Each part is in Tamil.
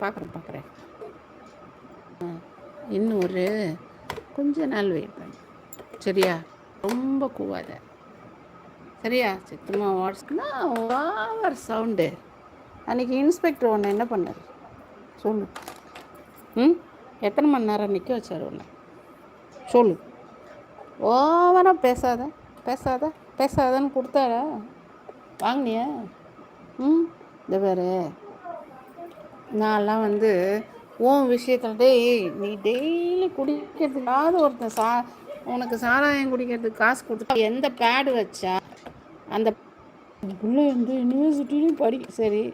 பார்க்குறேன் பார்க்குறேன் இன்னும் ஒரு கொஞ்ச நாள் வெயிட் பண்ணு. சரியா? ரொம்ப கூவாத. சரியா? சித்தமா வாட்ஸ்னா ஓவர் சவுண்டு அன்றைக்கி இன்ஸ்பெக்டர் ஒன்று என்ன பண்ணார்? சொல்லு. ம்? எத்தனை மணி நேரம் நிற்க வச்சார் உன்னை? சொல்லு. ஓவராக பேசாத. பேசாத. பேசாதன்னு கொடுத்தாரா? வாங்கினியா? ம்? இந்த வேறு நான்லாம் வந்து உன் விஷயத்தில் டேய் நீ டெய்லி குடிக்கிறதுக்காவது ஒருத்தன் சா உனக்கு சாராயம் குடிக்கிறதுக்கு காசு கொடுத்தா எந்த பேடு வச்சா அந்த பிள்ளை வந்து யூனிவர்சிட்டிலையும் படி சரி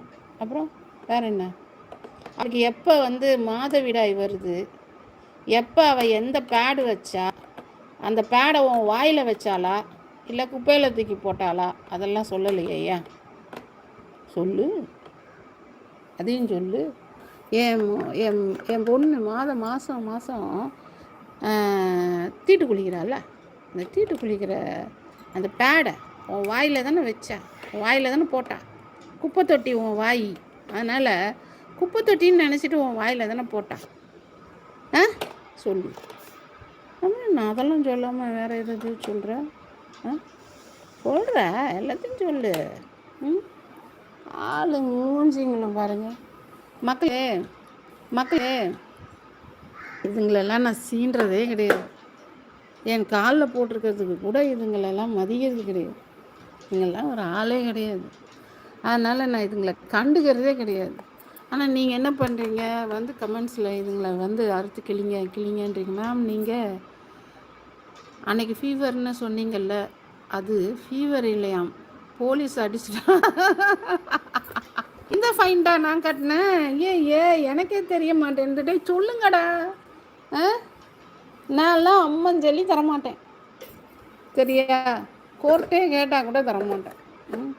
அப்புறம் வேற என்ன? அவளுக்கு எப்போ வந்து மாதவிடாய் வருது எப்போ அவள் எந்த பேடு வச்சா அந்த பேடை உன் வாயில் வச்சாளா இல்லை குப்பையில் தூக்கி போட்டாளா? அதெல்லாம் சொல்லலையே ஏன்? சொல்லு. அதையும் சொல்லு. என் என் என் பொண்ணு மாதம் மாதம் மாதம் தீட்டு குளிக்கிறாள்ல. அந்த தீட்டு குளிக்கிற அந்த பேடை உன் வாயில் தானே வச்சா வாயில் தானே போட்டா. குப்பை தொட்டி உன் வாய். அதனால் குப்பை தொட்டின்னு நினச்சிட்டு உன் வாயில் தானே போட்டா. ஆ? சொல்லு. நான் அதெல்லாம் சொல்லாமல் வேறு எதாவது சொல்கிறேன் ஆ? சொல்கிற எல்லாத்தையும் சொல்லு. ம்? ஆளு மூஞ்சிங்களும் பாருங்க. மக்களே மக்களே. இதுங்களெல்லாம் நான் சீன்றதே கிடையாது. என் காலில் போட்டிருக்கிறதுக்கு கூட இதுங்களெல்லாம் மதிக்கிறது கிடையாது. இதுங்கெல்லாம் ஒரு ஆளே கிடையாது. அதனால் நான் இதுங்களை கண்டுக்கிறதே கிடையாது. ஆனால் நீங்கள் என்ன பண்ணுறீங்க வந்து கமெண்ட்ஸில் இதுங்களை வந்து அறுத்து கிளிங்க கிளிங்கன்றீங்க மேம் நீங்கள் அன்னைக்கு ஃபீவர்னு சொன்னீங்கல்ல அது ஃபீவர் இல்லையாம். போலீஸ் அடிச்சிட்டா இந்த ஃபைன்டா நான் கட்டினேன். ஏ ஏ எனக்கே தெரிய மாட்டேன் டேய் சொல்லுங்கடா. ஆ? நான்லாம் அம்மன் சொல்லி தரமாட்டேன். சரியா? கோர்ட்டே கேட்டால் கூட தரமாட்டேன். ம்.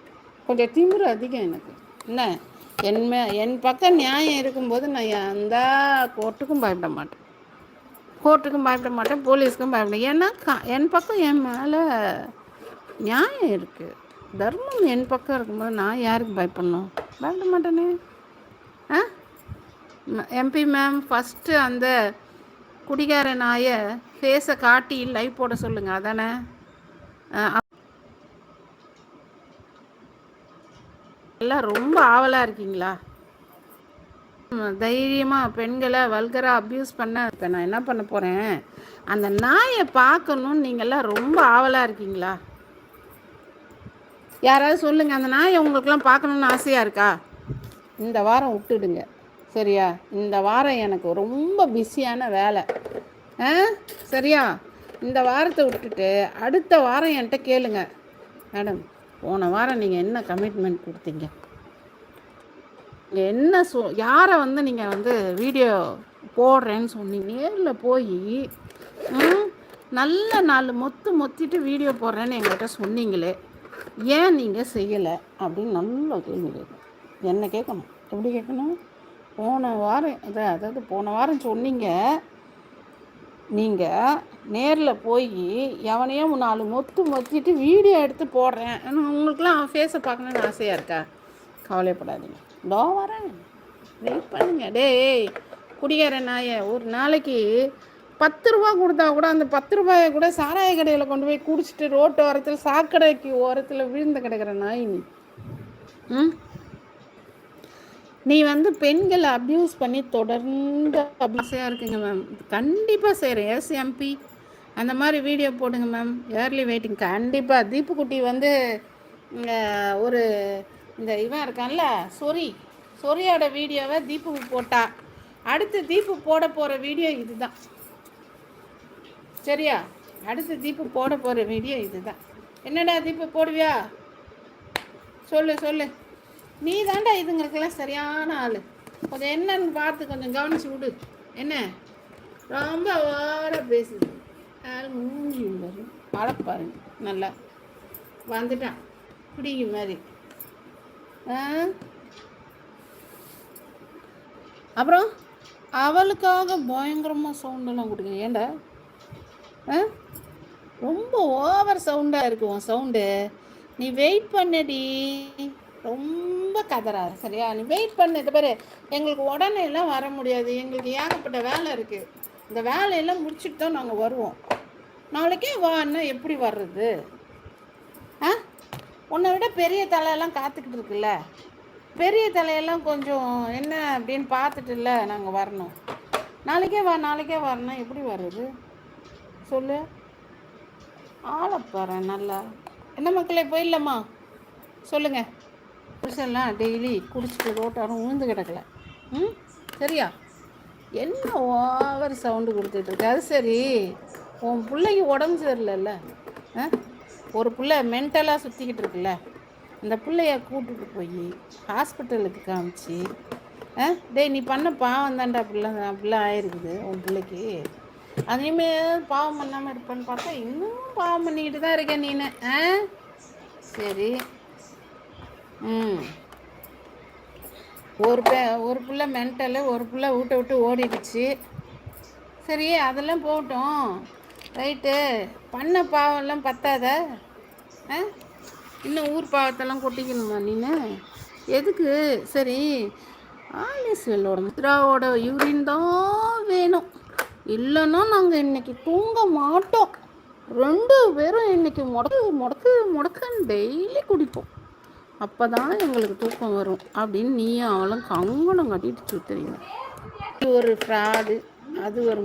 கொஞ்சம் திமிரு அதிகம் எனக்கு. என்ன? என் மே என் பக்கம் நியாயம் இருக்கும்போது நான் எந்த கோர்ட்டுக்கும் பயப்பட மாட்டேன். கோர்ட்டுக்கும் பயப்பட மாட்டேன் போலீஸ்க்கும் பயப்பட ஏன்னா கா- என் பக்கம் என் மேலே நியாயம் இருக்குது தர்மம் என் பக்கம் இருக்கும்போது நான் யாருக்கு பயப்படணும்? பயப்பட மாட்டேனே. ஆ? எம்பி மேம் ஃபஸ்ட்டு அந்த குடிகார நாயை ஃபேஸை காட்டி லைவ் போட சொல்லுங்கள் அதானே? ஆ, எல்லாம் ரொம்ப ஆவலாக இருக்கீங்களா? தைரியமாக பெண்களை வல்கராக அப்யூஸ் பண்ண இப்போ நான் என்ன பண்ண போகிறேன் அந்த நாயை பார்க்கணுன்னு நீங்கள்லாம் ரொம்ப ஆவலாக இருக்கீங்களா? யாராவது சொல்லுங்கள் அந்த நாயை உங்களுக்கெல்லாம் பார்க்கணுன்னு ஆசையாக இருக்கா? இந்த வாரம் விட்டுடுங்க சரியா? இந்த வாரம் எனக்கு ரொம்ப பிஸியான வேலை. ஆ? சரியா? இந்த வாரத்தை விட்டுட்டு அடுத்த வாரம் என்கிட்ட கேளுங்க. மேடம் போன வாரம் நீங்கள் என்ன கமிட்மெண்ட் கொடுத்தீங்க? என்ன சொ யாரை வந்து நீங்கள் வந்து வீடியோ போடுறேன்னு சொன்னீங்க? நேரில் போய் நல்ல நாலு மொத்து மொத்திட்டு வீடியோ போடுறேன்னு எங்கள்கிட்ட சொன்னீங்களே. ஏன் நீங்கள் செய்யலை அப்படின்னு நல்ல கேள்வி கேட்கணும். என்ன கேட்கணும்? எப்படி கேட்கணும்? போன வாரம் அதான் அதாவது போன வாரம் சொன்னீங்க. நீங்கள் நேரில் போய் எவனையோ நாலு மொத்து மொத்திட்டு வீடியோ எடுத்து போடுறேன். ஆனால் உங்களுக்குலாம் அவன் ஃபேஸை பார்க்கணுன்னு ஆசையாக இருக்கா? கவலைப்படாதீங்க. டோ வரேன். வெயிட் பண்ணுங்க. டேய் குடிகார நாயை ஒரு நாளைக்கு பத்து ரூபா கொடுத்தா கூட அந்த பத்து ரூபாயை கூட சாராய கடையில் கொண்டு போய் குடிச்சிட்டு ரோட்டு ஓரத்தில் சாக்கடைக்கு ஓரத்தில் விழுந்து கிடக்கிற நாய் நீ. ம்? நீ வந்து பெண்களை அப்யூஸ் பண்ணி தொடர்ந்து அபியூஸாக இருக்குங்க மேம். கண்டிப்பாக செய்கிறேன் எஸ் எம்பி அந்த மாதிரி வீடியோ போடுங்க மேம். ஏர்லி வெயிட்டிங் கண்டிப்பாக தீப்புக்குட்டி வந்து ஒரு இந்த இவன் இருக்கான்ல சொரி சொரியோட வீடியோவை தீபுக்கு போட்டா. அடுத்து தீபு போட போகிற வீடியோ இதுதான். சரியா? அடுத்து தீபு போட போகிற வீடியோ இதுதான். என்னடா தீபு போடுவியா? சொல்லு சொல்லு. நீ தாண்டா இதுங்களுக்கெல்லாம் சரியான ஆள். கொஞ்சம் என்னன்னு பார்த்து கொஞ்சம் கவனிச்சு விடு. என்ன? ரொம்ப ஓர பேசுது. ஆள் மூஞ்சி வரும் அழப்பாருங்க நல்லா. வந்துட்டான். பிடிங்க மாதிரி. ஆ? அப்புறம் அவளுக்காக பயங்கரமாக சவுண்டெல்லாம் கொடுக்குறேன் ஏன்டா? ரொம்ப ஓவர் சவுண்டாக இருக்கு உன் சவுண்டு நீ வெயிட் பண்ணடி. ரொம்ப கதறாரு சரியா? நீ வெயிட் பண்ணு. இது பாரு எங்களுக்கு உடனே எல்லாம் வர முடியாது. எங்களுக்கு ஏகப்பட்ட வேலை இருக்குது இந்த வேலையெல்லாம் முடிச்சுட்டு தான் நாங்கள் வருவோம். நாளைக்கே வான்னா எப்படி வர்றது? ஆ? உன்னை விட பெரிய தலையெல்லாம் காத்துக்கிட்டு இருக்குல்ல? பெரிய தலையெல்லாம் கொஞ்சம் என்ன அப்படின்னு பார்த்துட்டுல நாங்கள் வரணும். நாளைக்கே வா நாளைக்கே வரணும். எப்படி வர்றது? சொல்லு. ஆளப்பாரு நல்லா. என்ன மக்களே போயிடலாமா? சொல்லுங்கள் புருஷன்லாம் டெய்லி குடிச்சிட்டு ரோட்டாரும் உழுந்து கிடக்கல. ம்? சரியா? என்ன ஓவர் சவுண்டு கொடுத்துட்ருக்கு அது சரி. உன் பிள்ளைக்கு உடம்பு சரியில்லைல்ல? ஆ? ஒரு பிள்ளை மென்டலாக சுற்றிக்கிட்டு இருக்குல்ல? அந்த பிள்ளைய கூட்டிட்டு போய் ஹாஸ்பிட்டலுக்கு காமிச்சு ஆ? டேய் நீ பண்ண பாவம் தான்டா பிள்ளை பிள்ளை ஆயிருக்குது உன் பிள்ளைக்கு. அதையுமே பாவம் பண்ணாமல் இருப்பேன்னு பார்த்தா இன்னும் பாவம் பண்ணிக்கிட்டு தான் இருக்கேன் நீனு ஆ? சரி. ம். ஒரு பே ஒரு பிள்ளை மென்டலு ஒரு பிள்ளை வீட்டை விட்டு ஓடிடுச்சு. சரி அதெல்லாம் போகட்டும். ரைட்டு பண்ண பாவம்லாம் பத்தாத ஆ? இன்னும் ஊர் பாவத்தெல்லாம் கொட்டிக்கணுமா நீனு? எதுக்கு? சரி. ஆலிஸ்வெல்லோட முத்ராவோட யூரின் தான் வேணும். இல்லைன்னா நாங்கள் இன்னைக்கு தூங்க மாட்டோம். ரெண்டு பேரும் இன்னைக்கு முடக்கு முடக்கு முடக்குன்னு டெய்லி குடிப்போம். அப்போ தான் எங்களுக்கு தூக்கம் வரும். அப்படின்னு நீயும் அவளும் கங்கணம் கட்டிட்டு சுத்துறீங்க. இது ஒரு ஃப்ராடு அது ஒரு